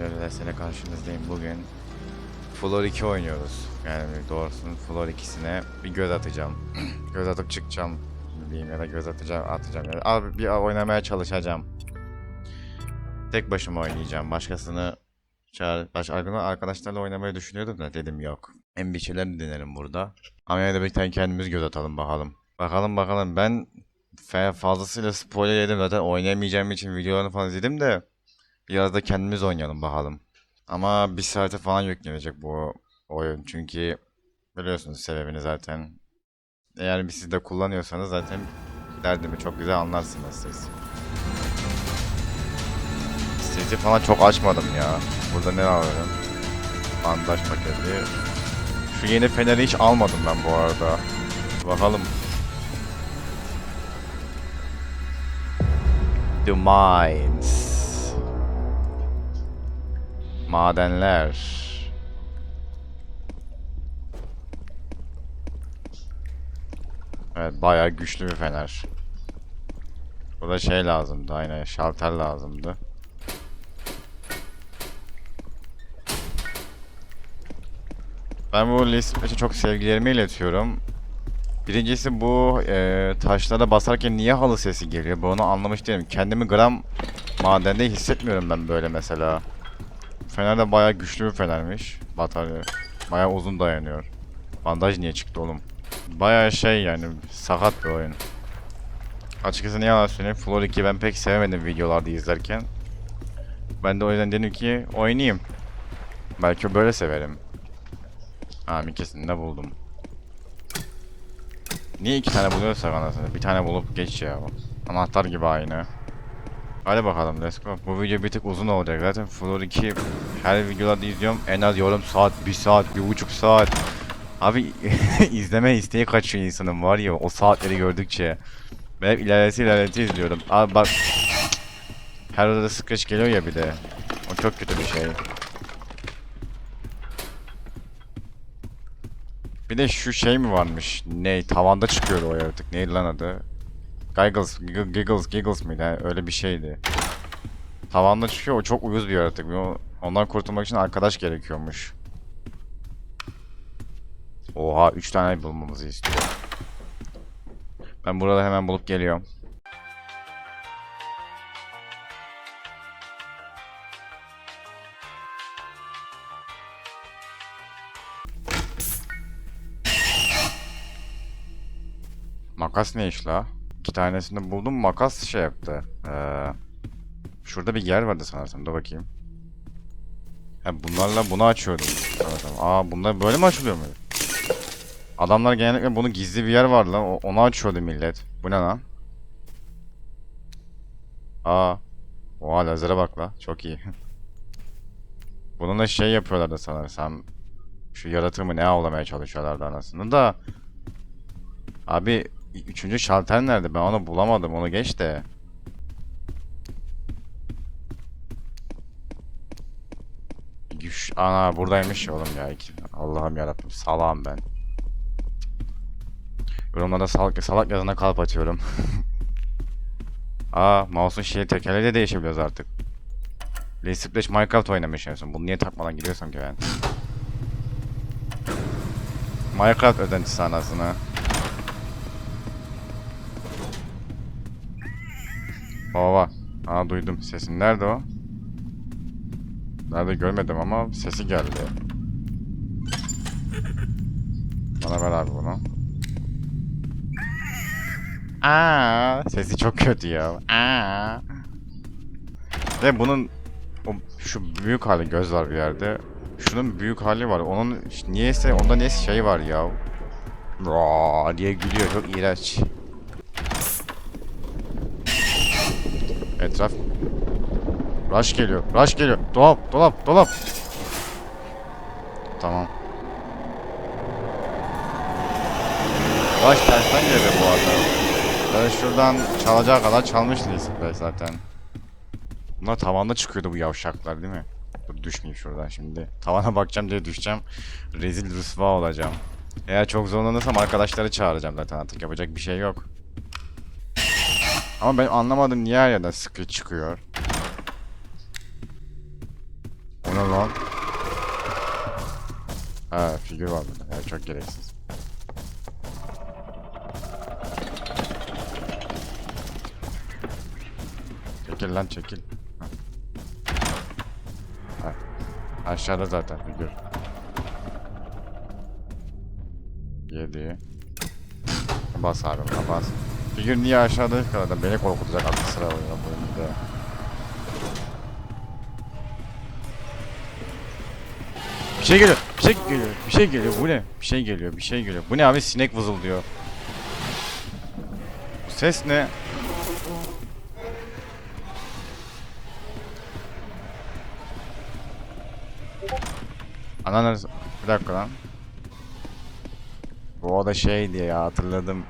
Öylesine karşınızdayım bugün. Floor 2 oynuyoruz. Yani doğrusu Floor 2'sine bir göz atacağım. göz atıp çıkacağım. Diyeyim ya da göz atacağım, atacağım. Yani abi bir oynamaya çalışacağım. Tek başıma oynayacağım. Başkasını çağır, baş, arkadaşlarla oynamayı düşünüyordum da dedim yok. En bir şeyler burada. Ama yine de bir kendimiz göz atalım bakalım. Bakalım bakalım ben fazlasıyla spoiler yedim zaten oynayamayacağım için videolarını falan izledim de biraz da kendimiz oynayalım bakalım. Ama bir saate falan yüklenecek bu oyun çünkü biliyorsunuz sebebini zaten. Eğer bir siz de kullanıyorsanız zaten derdimi çok güzel anlarsınız siz. Sesi falan çok açmadım ya. Burada ne alıyorum? Bandaj paketi. Şu yeni feneri hiç almadım ben bu arada. Bakalım. The Mines. Madenler. Evet bayağı güçlü bir fener. Burada şey lazımdı aynen şalter lazımdı. Ben bu list çok sevgilerimi iletiyorum. Birincisi bu e, taşlara basarken niye halı sesi geliyor? Ben onu anlamış değilim. Kendimi gram madende hissetmiyorum ben böyle mesela. Fener de bayağı güçlü bir fenermiş. Batarya. Bayağı uzun dayanıyor. Bandaj niye çıktı oğlum? Bayağı şey yani sakat bir oyun. Açıkçası ne yalan söyleyeyim Floor 2'yi ben pek sevemedim videolarda izlerken. Ben de o yüzden dedim ki oynayayım. Belki böyle severim. Ha ikisini de buldum. Niye iki tane buluyorsak anasını? Bir tane bulup geç ya. Anahtar gibi aynı. Hadi bakalım let's go. Bu video bir tık uzun olacak zaten Floor 2 her videolarda izliyorum en az yarım saat, bir saat, bir buçuk saat. Abi izleme isteği kaçıyor insanın var ya o saatleri gördükçe. Ben hep ilerleti ilerleti izliyorum. Abi bak her odada scratch geliyor ya bir de. O çok kötü bir şey. Bir de şu şey mi varmış? Ne? Tavanda çıkıyordu o yaratık. Neydi lan adı? Giggles, Giggle- Giggles, Giggles mıydı? Öyle bir şeydi. Tavanda çıkıyor. O çok uyuz bir yaratık. Ondan kurtulmak için arkadaş gerekiyormuş. Oha 3 tane bulmamızı istiyor. Ben burada hemen bulup geliyorum. Makas ne iş la? İki tanesini buldum makas şey yaptı. Ee, şurada bir yer vardı sanırsam. Dur bakayım. Ha, bunlarla bunu açıyordum. Sanırsam. Aa bunlar böyle mi açılıyor mu? Adamlar genellikle bunu gizli bir yer var lan. o- Onu açıyordu millet. Bu ne lan? Aa. Oha lazere bak la. Çok iyi. Bununla şey yapıyorlardı sanırsam. Şu yaratığı ne avlamaya çalışıyorlardı anasını da. Abi üçüncü şalter nerede? Ben onu bulamadım. Onu geç de. Güç. Ana buradaymış oğlum ya. Allah'ım yarabbim. Salağım ben. Yorumlarda salak, salak yazına kalp atıyorum. Aa mouse'un şeyi tekerleği de değişebiliyoruz artık. Let's Splash Minecraft oynamış en son. Bunu niye takmadan gidiyorsam ki ben. Minecraft özentisi anasını. Baba. Aa duydum sesini. Nerede o? Nerede görmedim ama sesi geldi. Bana ver abi bunu. Aa, sesi çok kötü ya. Aa. Ve bunun o, şu büyük hali göz var bir yerde. Şunun büyük hali var. Onun niyeyse onda ne şey var ya. Raa diye gülüyor. Çok iğrenç. Etraf Rush geliyor. Rush geliyor. Dolap, dolap, dolap. Tamam. Rush tersten geldi bu arada. Ben şuradan çalacağı kadar çalmış Lee zaten. Bunlar tavanda çıkıyordu bu yavşaklar değil mi? Dur düşmeyeyim şuradan şimdi. Tavana bakacağım diye düşeceğim. Rezil rüsva olacağım. Eğer çok zorlanırsam arkadaşları çağıracağım zaten artık yapacak bir şey yok. Ama ben anlamadım niye her yerden sıkı çıkıyor. ne lan? Ha figür var burada. Ya çok gereksiz. Çekil lan çekil. Ha. Aşağıda zaten figür. Yedi. Bas abi bas. Figür niye aşağıda kadar beni korkutacak aklı sıra oyunu bu oyunda. Bir şey geliyor, bir şey geliyor, bir şey geliyor. Bu ne? Bir şey geliyor, bir şey geliyor. Bu ne abi? Sinek vızıldıyor. Bu ses ne? Ananas... Bir dakika lan. Bu o da şeydi ya hatırladım.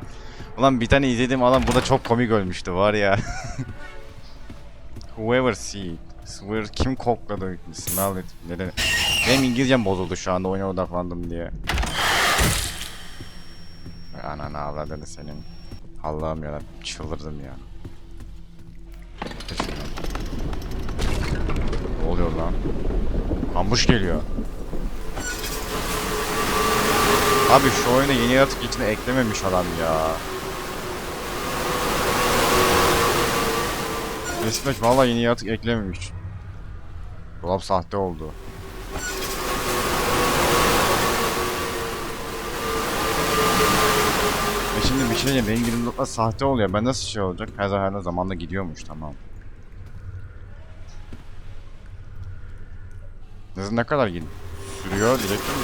Ulan bir tane izlediğim adam burada çok komik ölmüştü var ya. Whoever see. Swear kim kokladı? Smell it. Neden? Benim İngilizcem bozuldu şu anda oyuna odaklandım diye. Ananı avradını senin. Allah'ım ya çıldırdım ya. Ne oluyor lan? Ambush geliyor. Abi şu oyuna yeni yaratık içine eklememiş adam ya. Resmen vallahi yeni yaratık eklememiş. Dolap sahte oldu. Ve şimdi bir şey diyeceğim, benim girdiğim dolaplar sahte oluyor. Ben nasıl şey olacak? Her zaman her zamanda gidiyormuş tamam. Ne, ne kadar gid sürüyor diyecektim.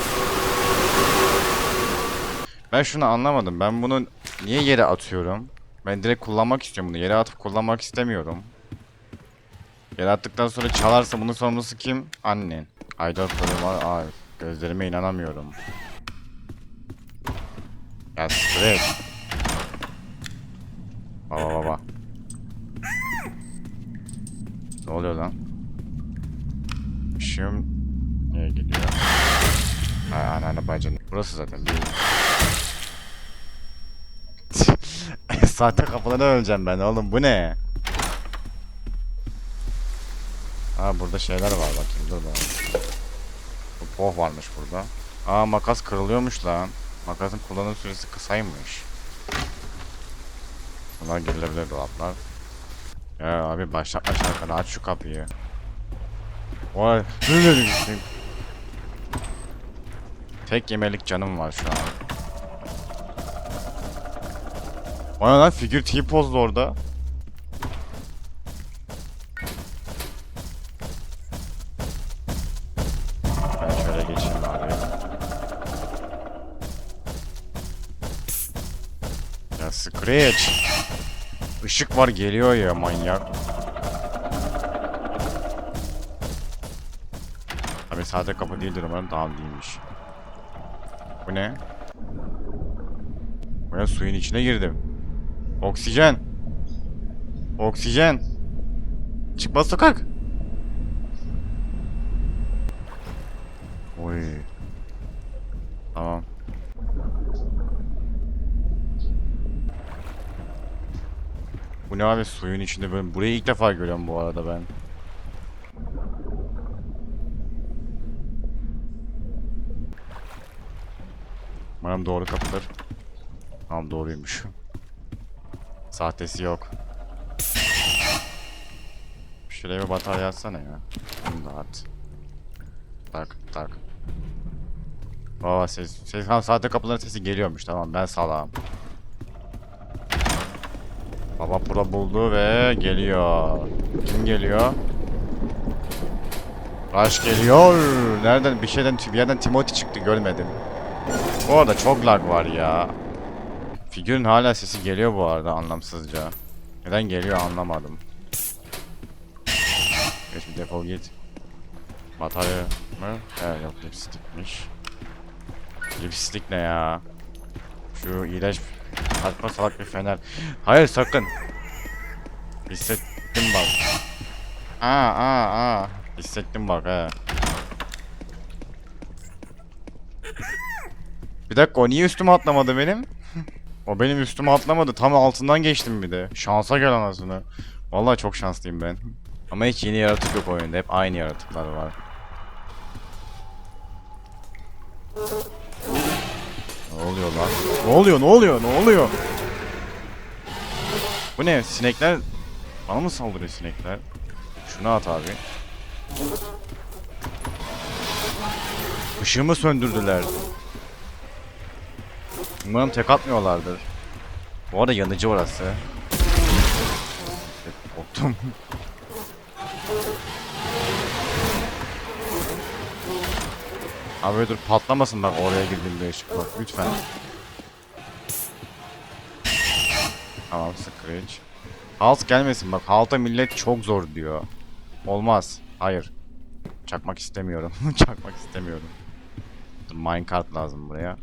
Ben şunu anlamadım. Ben bunu niye yere atıyorum? Ben direkt kullanmak istiyorum bunu. Yere atıp kullanmak istemiyorum. Yere attıktan sonra çalarsa bunun sorumlusu kim? Annen. Aydor var. Aa, gözlerime inanamıyorum. Ya straight. Baba baba. Ne oluyor lan? Işığım niye gidiyor? Ha anneanne bacın. Burası zaten değil. Sahte kapılara öleceğim ben oğlum bu ne? Aa burada şeyler var bakayım dur. Bu poh varmış burada. Aa makas kırılıyormuş lan. Makasın kullanım süresi kısaymış. Bunlar girilebilir dolaplar. Ya abi başlatma şarkını aç şu kapıyı. Vay Tek yemelik canım var şu an. Bana lan figür T-pozdu orada. Ya Screech. Işık var geliyor ya manyak. Abi sade kapı değildir umarım tamam değilmiş. Bu ne? Ben suyun içine girdim. Oksijen. Oksijen. Çıkmaz sokak. Oy. Tamam. Bu ne abi suyun içinde böyle burayı ilk defa görüyorum bu arada ben. Umarım doğru kapıdır. Tamam doğruymuş. Sahtesi yok. Şuraya bir batarya atsana ya. Bunu da at. Tak tak. Baba ses, ses ha, sahte kapıların sesi geliyormuş tamam ben salağım. Baba pro buldu ve geliyor. Kim geliyor? Rush geliyor. Nereden bir şeyden bir yerden Timothy çıktı görmedim. Bu arada çok lag var ya. Figürün hala sesi geliyor bu arada anlamsızca. Neden geliyor anlamadım. Geç bir defol git. Batarya mı? Evet yok lipstikmiş. Lipstik ne ya? Şu iğrenç saçma salak bir fener. Hayır sakın. Hissettim bak. Aa aa aa. Hissettim bak he. Bir dakika o niye üstüme atlamadı benim? o benim üstüme atlamadı. Tam altından geçtim bir de. Şansa gel anasını. Vallahi çok şanslıyım ben. Ama hiç yeni yaratık yok oyunda. Hep aynı yaratıklar var. Ne oluyor lan? Ne oluyor? Ne oluyor? Ne oluyor? Bu ne? Sinekler bana mı saldırıyor sinekler? Şunu at abi. Işığımı söndürdüler. Umarım tek atmıyorlardır. Bu arada yanıcı orası. Korktum. Abi dur patlamasın bak oraya girdiğimde ışık bak lütfen. Tamam Screech. Halt gelmesin bak halta millet çok zor diyor. Olmaz. Hayır. Çakmak istemiyorum. Çakmak istemiyorum. Dur minecart lazım buraya.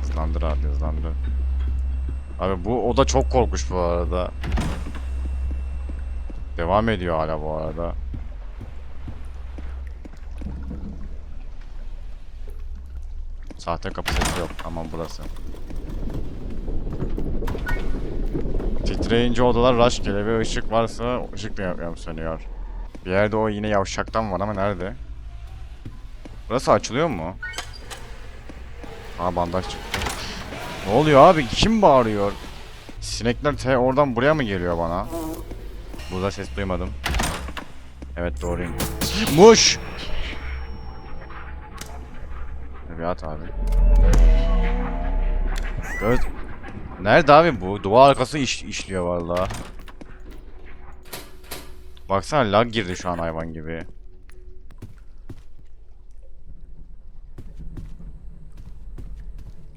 Hızlandır abi hızlandır. Abi bu o da çok korkmuş bu arada. Devam ediyor hala bu arada. Sahte kapı sesi yok. Tamam burası. Titreyince odalar rush geliyor ve ışık varsa ışık da yapmıyorum sönüyor. Bir yerde o yine yavşaktan var ama nerede? Burası açılıyor mu? Aa bandaj çıktı. Ne oluyor abi? Kim bağırıyor? Sinekler te oradan buraya mı geliyor bana? Burada ses duymadım. Evet doğruyum. Muş! Bir at abi. Göz... Nerede abi bu? Duvar arkası iş, işliyor valla. Baksana lag girdi şu an hayvan gibi.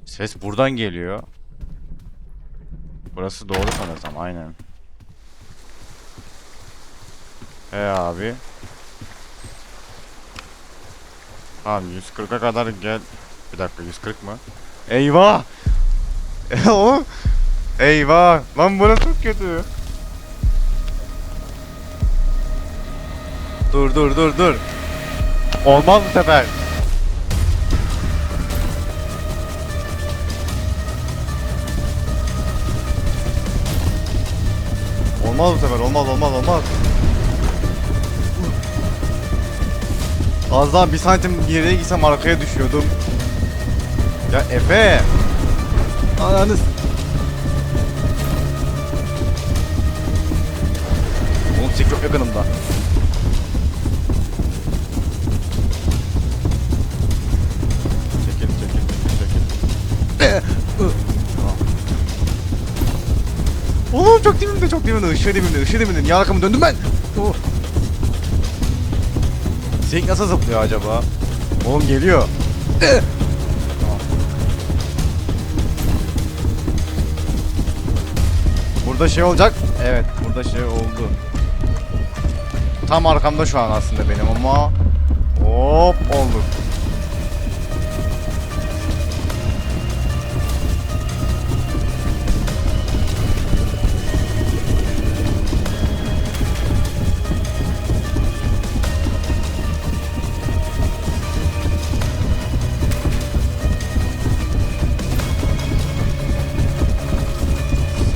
Ses buradan geliyor. Burası doğru sanırsam aynen. He abi. Tamam 140'a kadar gel. Bir dakika 140 mı? Eyvah! o Eyvah! Lan burası çok kötü. Dur dur dur dur. Olmaz bu sefer. Olmaz bu sefer. Olmaz olmaz olmaz. Az daha bir santim geriye gitsem arkaya düşüyordum. Ya Efe. Ananız. Oğlum sik çok yakınımda. Çekil çekil çekil çekil. Oğlum çok dibimde çok dibimde ışığı dibimde ışığı dibimde niye arkamı döndüm ben? Oh. Sink nasıl zıplıyor acaba? Oğlum geliyor. Tamam. Burada şey olacak. Evet, burada şey oldu. Tam arkamda şu an aslında benim ama hop oldu.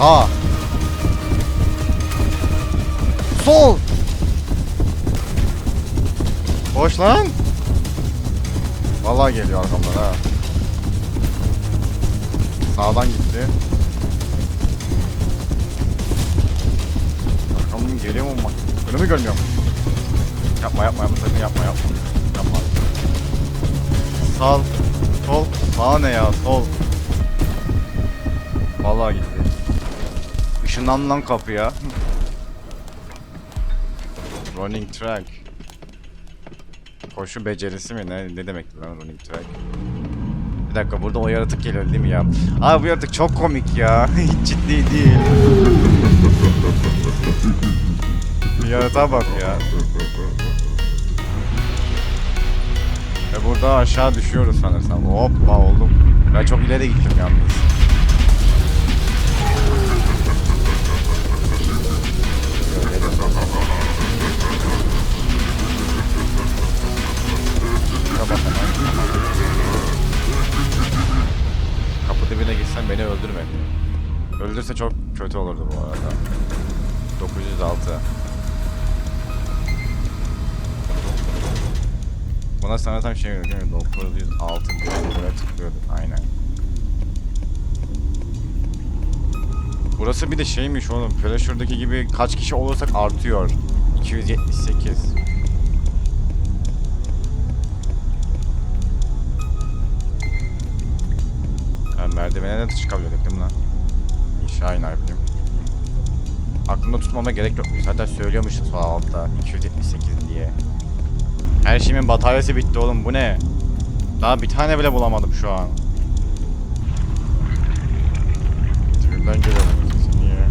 Sağ. Sol. Boş lan. Vallahi geliyor arkamdan ha. Sağdan gitti. Arkamdan geliyor mu? Önümü görmüyorum. Yapma yapma yapma sakın yapma yapma. Yapma. Sağ. Sol. Sağ ne ya? Sol. Vallahi gitti. Işınlan lan kapıya. running track. Koşu becerisi mi? Ne, ne demekti lan running track? Bir dakika burada o yaratık geliyor değil mi ya? Abi bu yaratık çok komik ya. Hiç ciddi değil. Yaratığa bak ya. Ve burada aşağı düşüyoruz sanırsam. Hoppa oldum. Ben çok ileri gittim yalnız. Gitsen beni öldürme. Öldürse çok kötü olurdu bu arada. 906. Buna sanırsam şey yok değil mi? 906 diye buraya tıklıyorduk. Aynen. Burası bir de şeymiş oğlum. Pressure'daki gibi kaç kişi olursak artıyor. 278. Ha, merdivene de çıkabiliyorduk değil mi lan? İnşa iner yapayım. Aklımda tutmama gerek yokmuş. Zaten söylüyormuşuz sol altta 278 diye. Her şeyimin bataryası bitti oğlum bu ne? Daha bir tane bile bulamadım şu an. Tribünden geliyorum niye?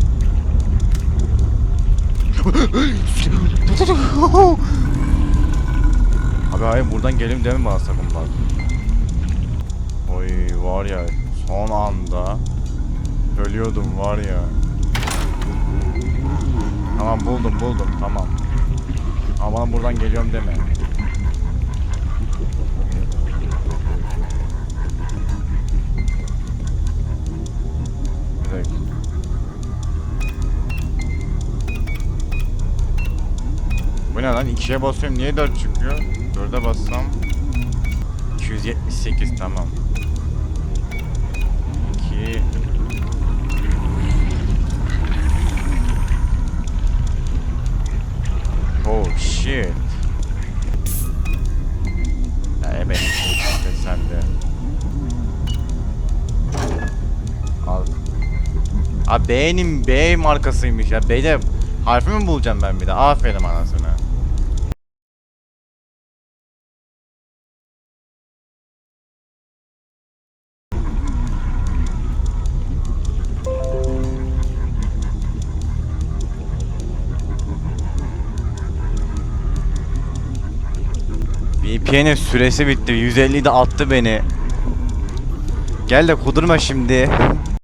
Abi hayır buradan gelim deme bana sakın bak. Oy var ya son anda ölüyordum var ya. Tamam buldum buldum tamam. Ama buradan geliyorum deme. Direkt. Bu ne lan? 2'ye basıyorum. Niye 4 çıkıyor? 4'e bassam 278 tamam. 2 Oh shit. Ya evet. sen de. Al. Abi B'nin B markasıymış ya. B'de harfi mi bulacağım ben bir de? Aferin anasını. VPN'in süresi bitti. 150'de attı beni. Gel de kudurma şimdi.